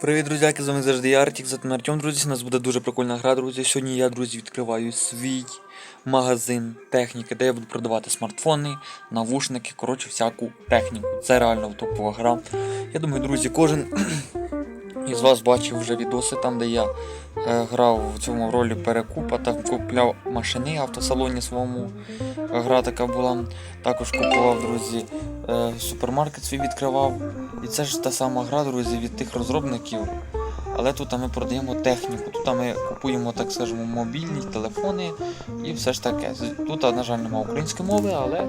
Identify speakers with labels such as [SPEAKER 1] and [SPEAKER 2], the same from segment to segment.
[SPEAKER 1] Привіт, друзяки, з вами завжди Артік, за Артем, друзі. У нас буде дуже прикольна гра, друзі. Сьогодні я, друзі, відкриваю свій магазин техніки, де я буду продавати смартфони, навушники, коротше, всяку техніку. Це реально топова гра. Я думаю, друзі, кожен із вас бачив вже відоси там, де я е, грав в цьому ролі перекупа, там купляв машини в автосалоні своєму. Гра така була. Також купував, друзі, е, супермаркет свій відкривав. І це ж та сама гра, друзі, від тих розробників. Але тут ми продаємо техніку. Тут ми купуємо, так скажемо, мобільні телефони і все ж таке. Тут, на жаль, немає української мови, але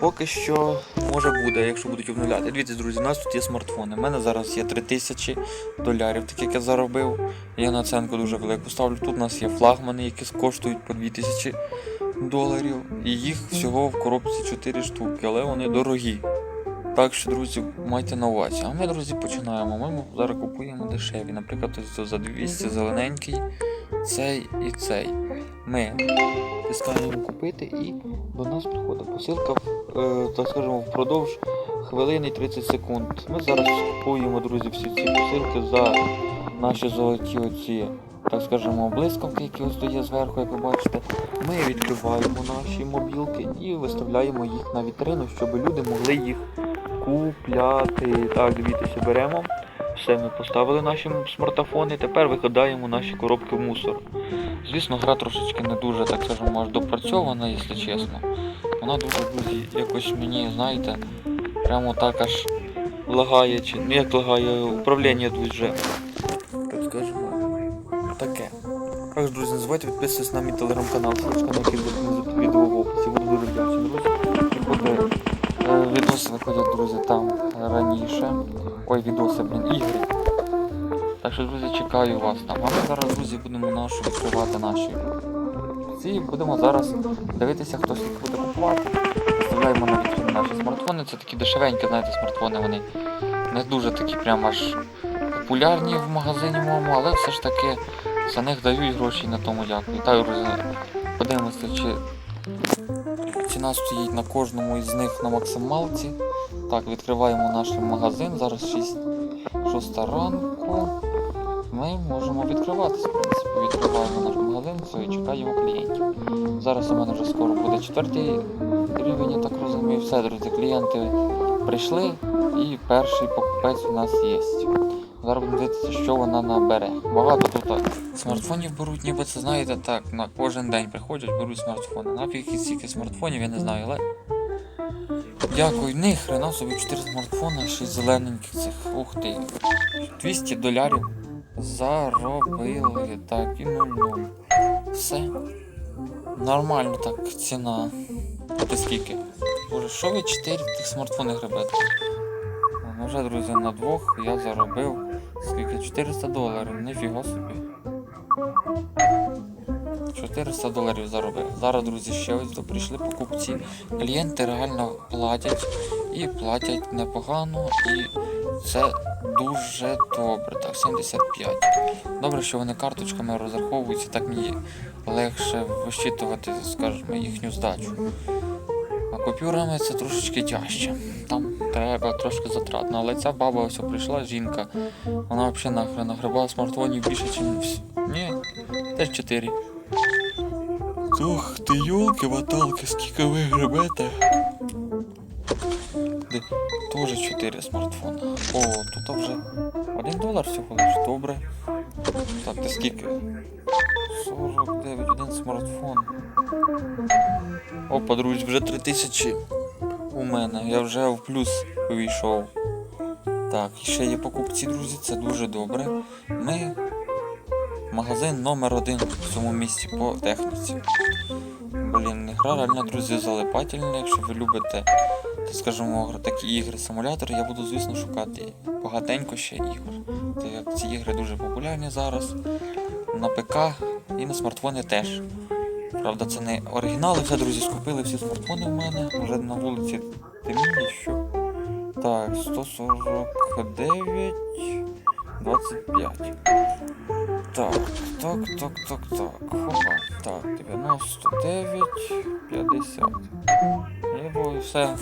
[SPEAKER 1] поки що може буде, якщо будуть обновляти. Дивіться, друзі, у нас тут є смартфони. У мене зараз є 3000 долярів, так як я заробив. Я наценку дуже велику ставлю. Тут у нас є флагмани, які коштують по 2000 доларів. І їх всього в коробці 4 штуки, але вони дорогі. Так що, друзі, майте на увазі. А ми, друзі, починаємо. Ми зараз купуємо дешеві. Наприклад, ось за 200 зелененький, цей і цей. Ми тискаємо купити і до нас приходить посилка, е, так скажемо, впродовж хвилини 30 секунд. Ми зараз купуємо, друзі, всі ці посилки за наші золоті оці, так скажемо, блискавки, які ось тут є зверху, як ви бачите. Ми відкриваємо наші мобілки і виставляємо їх на вітрину, щоб люди могли їх купляти. Так, дивіться, беремо. Все, ми поставили наші смартфони, тепер викидаємо наші коробки в мусор. Звісно, гра трошечки не дуже, так скажемо, аж допрацьована, якщо чесно. Вона дуже, друзі, якось мені, знаєте, прямо так аж лагає, чи ну як лагає, управління дуже, так скажемо, таке. Також, друзі, не забувайте підписуватися на мій телеграм-канал, ссылочка на буде відео в описі. Буду дуже вдячний, друзі. Виходять, друзі, там раніше. Ой, відоси, блін, ігри. Так що, друзі, чекаю вас там. А ми зараз, друзі, будемо нашу відкривати наші. Ці будемо зараз дивитися, хто їх буде купувати. Виставляємо на вітрину наші смартфони. Це такі дешевенькі, знаєте, смартфони, вони не дуже такі прям аж популярні в магазині моєму, але все ж таки за них дають гроші на тому дякую. Так, друзі, подивимося, чи ціна стоїть на кожному із них на максималці. Так, відкриваємо наш магазин. Зараз 6, 6 ранку. Ми можемо відкриватися, в принципі. Відкриваємо наш магазин, і чекаємо клієнтів. Зараз у мене вже скоро буде четвертий рівень, так розумію. Все, друзі, клієнти прийшли і перший покупець у нас є. Зараз будемо дивитися, що вона набере. Багато тут так, смартфонів беруть, ніби це знаєте так, на кожен день приходять, беруть смартфони. Нафіг стільки смартфонів, я не знаю, але. Дякую, не хрена собі 4 смартфони, 6 зелененьких цих. Ух ти. 200 долярів заробили. Так, і 0-0. Все. Нормально так, ціна. Ти скільки? Боже, що ви 4 тих смартфони гребете? Ну вже, друзі, на двох я заробив скільки? 400 доларів, ніфіга собі. 400 доларів заробив. Зараз, друзі, ще ось то прийшли покупці. Клієнти реально платять і платять непогано, і це дуже добре. Так, 75. Добре, що вони карточками розраховуються, так мені легше вищитувати, скажімо, їхню здачу. А купюрами це трошечки тяжче. Там треба трошки затратно. Але ця баба ось прийшла, жінка, вона взагалі нахрен нагребала смартфонів більше, ніж. Ні, теж 4. Ух ти йолки ваталки, скільки ви гребете? Де? Тоже 4 смартфона. О, тут вже 1 долар всього лиш, добре. Так, ти скільки? 49, один смартфон. Опа, друзі, вже 3000 у мене. Я вже в плюс вийшов. Так, ще є покупці, друзі, це дуже добре. Ми магазин номер один в цьому місці по техніці. Блін, гра реально, друзі, залипательна. Якщо ви любите, так скажімо, такі ігри симулятори, я буду, звісно, шукати багатенько ще ігор. Ці ігри дуже популярні зараз. На ПК і на смартфони теж. Правда, це не оригінали, все, друзі, скупили всі смартфони в мене. Вже на вулиці темніє, що. Так, 149, 25. Так, так, так, так, так. Хопа. Так, 99, 50. І і все.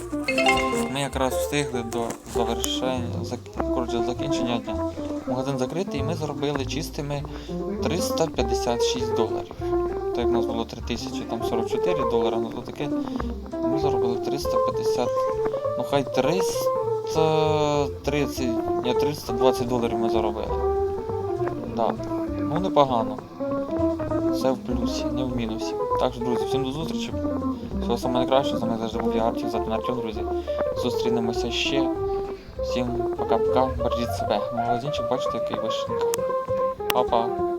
[SPEAKER 1] Ми якраз встигли до завершення, зак- коротше, закінчення дня. Магазин закритий і ми заробили чистими 356 доларів. Так як у нас було 3044 долара, ну то таке. Ми заробили 350, ну хай 330, ні, 320 доларів ми заробили. Да. Ну непогано. Все в плюсі, не в мінусі. Так що, друзі, всім до зустрічі. Всього саме найкраще, з вами завжди був я Артем, завтра Артем, друзі. Зустрінемося ще. Всім пока-пока, бережіть себе. Магазинчик, бачите, який вишенька. Па-па.